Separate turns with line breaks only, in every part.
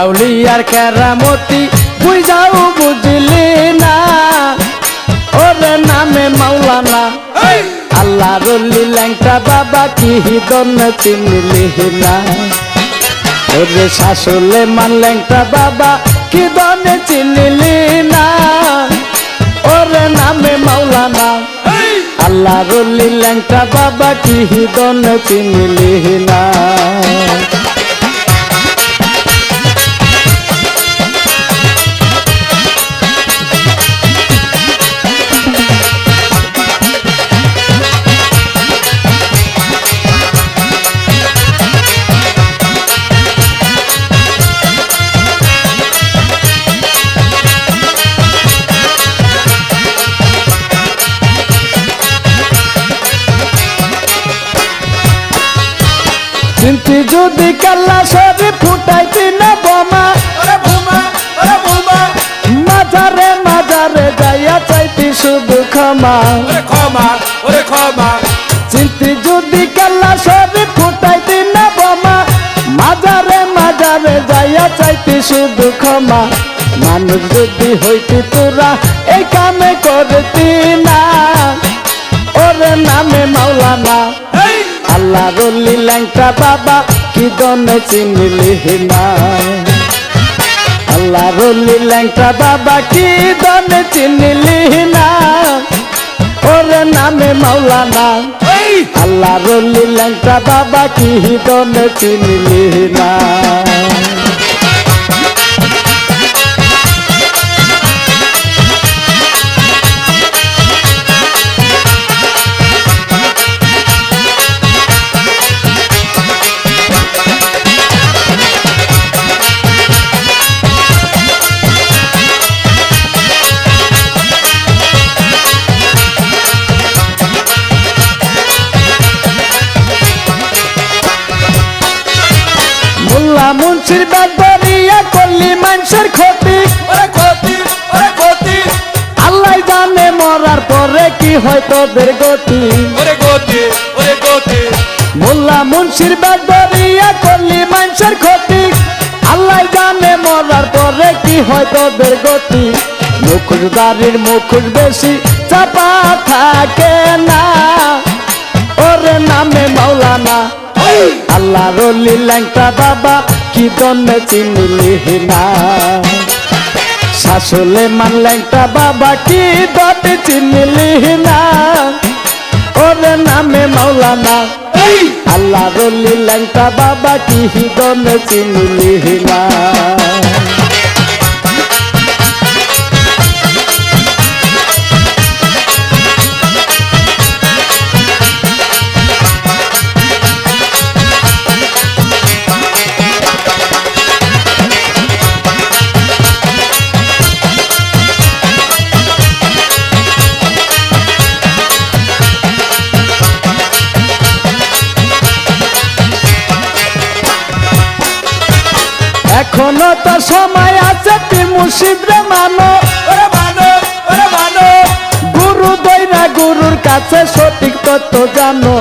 পিরাউলিয়ার কেরামতি বুঝাও বুঝলি না। ওরে নামে মাওলানা আল্লাহ রলি ল্যাংটা বাবা কি হিদন চিনলি না। ওরে শাসলে মান ল্যাংটা বাবা কি দনে চিনলি না। ওরে নামে মাওলানা আল্লাহ রলি ল্যাংটা বাবা কি হিদন চিনলি না। চিন্তি যদি কাল্লা সরি ফুটাইতি না বোমা। মাজারে মাজারে যাইয়া চাইতি শুধু ক্ষমা। চিন্তি যদি কাল্লা সরি ফুটাইতি না বোমা। মাজারে মাজারে যাইয়া চাইতি শুধু ক্ষমা। মানুষ যদি হইতি তোরা এই কামে করতি না। ওরে নামে মাওলানা। আল্লাহ রলি ল্যাংটা বাবা কি দনে চিনিলি না আল্লাহ রলি ল্যাংটা বাবা কি দনে চিনিলি না ওরে নামে মাওলানা। আল্লাহ রলি ল্যাংটা বাবা কি দনে চিনিলি না মুন্সির ব্যাপারিয়া করলি মানুষের ক্ষতি। আল্লাহ জানে মরার পরে কি হয় তোদের গতি। মোল্লা মুন্সির ব্যাপারিয়া করলি মানুষের ক্ষতি। আল্লাহ জানে মরার পরে কি হয় তোদের গতি। মুখোশ দাঁড়ির মুখোশ বেশি চাপা থাকে না। আল্লাহ রলি ল্যাংটা বাবা, কি দন্নে চিনিলি না। শাসলে মান ল্যাংটা বাবা, কি দতে চিনিলি না। ওরে নামে মাওলানা আল্লাহ রলি বাবা, কি দন্নে চিনিলি না। এখনও তো সময় আছে তুই মুর্শিদরে মানো? গুরু দৈরা গুরুর কাছে সঠিক তত্ত্ব জানো।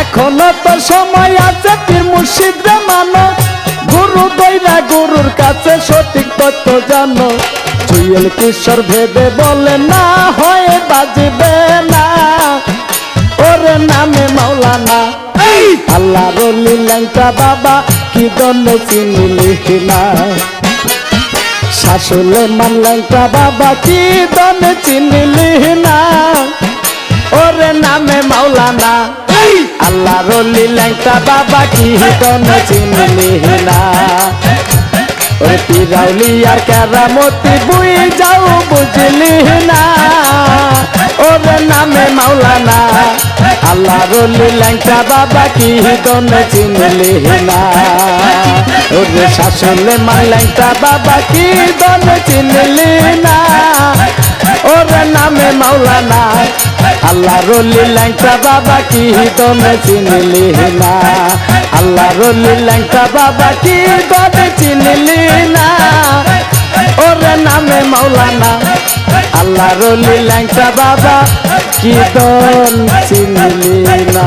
এখনও তো সময় আছে পীর মুর্শিদরে মানো? গুরু দৈরা গুরুর কাছে সঠিক তত্ত্ব জানো। জুয়েল কিশোর ভেবে বলে না হয় বাজবে না। ওরে নামে মাওলানা আল্লাহ রলি ল্যাংটা বাবা কি দন্ড চিনিলি না শাশুলে মান ল্যাংটা বাবা কি দন্ড চিনিলি না ওরে নামে মাওলানা আল্লাহ রলি ল্যাংটা বাবা কি দন্ড চিনিলি না ওরে পিরাউলি আর কেরামতি বুই যাও বুঝলি না ওরে নামে মাওলানা আল্লাহ রলি ল্যাংটা বাবা কি দনে চিনলি না? ওরে শাসলে মা ল্যাংটা বাবা কি দনে চিনলি না? ওরে নামে মাওলানা, আল্লাহ রলি ল্যাংটা বাবা কি দনে চিনলি না? আল্লাহ রলি ল্যাংটা বাবা কি দনে চিনলি না? ওরে নামে মাওলানা, আল্লাহ রলি ল্যাংটা বাবা দন চিনলি না?